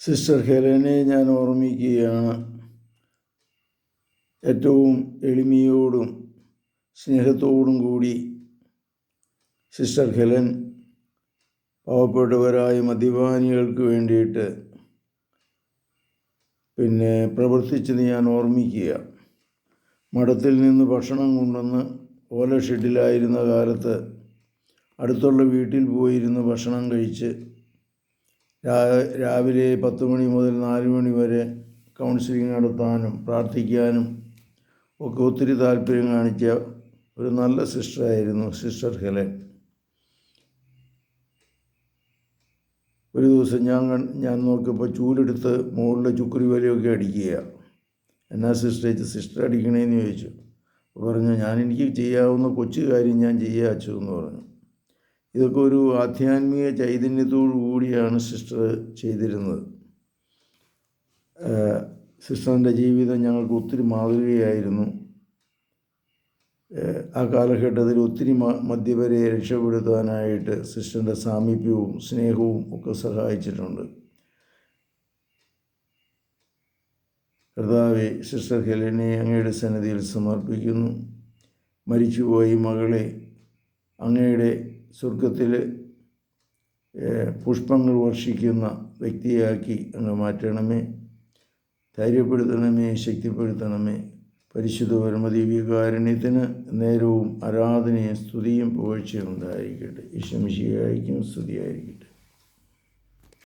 Sister ഹെലനെ ഞാൻ ഓർമ്മിക്കുകയാണ്. ഏറ്റവും എളിമയോടും സ്നേഹത്തോടും കൂടി സിസ്റ്റർ ഹെലൻ പാവപ്പെട്ടവരായ മദ്യപാനികൾക്ക് വേണ്ടിയിട്ട് പിന്നെ പ്രവർത്തിച്ചത് ഞാൻ ഓർമ്മിക്കുക. മഠത്തിൽ നിന്ന് ഭക്ഷണം കൊണ്ടുവന്ന് ഓല ഷെഡിലായിരുന്ന കാലത്ത് അടുത്തുള്ള വീട്ടിൽ പോയിരുന്ന് ഭക്ഷണം കഴിച്ച് രാവിലെ പത്ത് മണി മുതൽ നാല് മണി വരെ കൗൺസിലിംഗ് നടത്താനും പ്രാർത്ഥിക്കാനും ഒക്കെ ഒത്തിരി താല്പര്യം കാണിച്ച ഒരു നല്ല സിസ്റ്ററായിരുന്നു സിസ്റ്റർ ഹെലൻ. ഒരു ദിവസം ഞാൻ ഞാൻ നോക്കിയപ്പോൾ ചൂലെടുത്ത് മുകളിലെ ചുക്കുരി വലയൊക്കെ അടിക്കുക. എന്നാ സിസ്റ്റർ സിസ്റ്റർ അടിക്കണേന്ന് ചോദിച്ചു. പറഞ്ഞു ഞാൻ എനിക്ക് ചെയ്യാവുന്ന കൊച്ചു കാര്യം ഞാൻ ചെയ്യാച്ചു എന്ന് പറഞ്ഞു. ഇതൊക്കെ ഒരു ആധ്യാത്മിക ചൈതന്യത്തോടു കൂടിയാണ് സിസ്റ്റർ ചെയ്തിരുന്നത്. സിസ്റ്ററിന്റെ ജീവിതം ഞങ്ങൾക്ക് ഒത്തിരി മാതൃകയായിരുന്നു. ആ കാലഘട്ടത്തിൽ ഒത്തിരി മദ്യപരെ രക്ഷപ്പെടുത്താനായിട്ട് സിസ്റ്ററിന്റെ സാമീപ്യവും സ്നേഹവും ഒക്കെ സഹായിച്ചിട്ടുണ്ട്. കർത്താവെ സിസ്റ്റർ ഹെലനെ അങ്ങയുടെ സന്നിധിയിൽ സമർപ്പിക്കുന്നു. മരിച്ചുപോയി മകളെ അങ്ങയുടെ സ്വർഗത്തിൽ പുഷ്പങ്ങൾ വർഷിക്കുന്ന വ്യക്തിയാക്കി അങ്ങ് മാറ്റണമേ. ധൈര്യപ്പെടുത്തണമേ ശക്തിപ്പെടുത്തണമേ. പരിശുദ്ധ പരമദിവ്യകാരുണ്യത്തിന് നേരവും ആരാധനയും സ്തുതിയും പുകഴ്ചയും ഉണ്ടായിരിക്കട്ടെ. ഇഷമിഷിയായിരിക്കും സ്തുതിയായിരിക്കും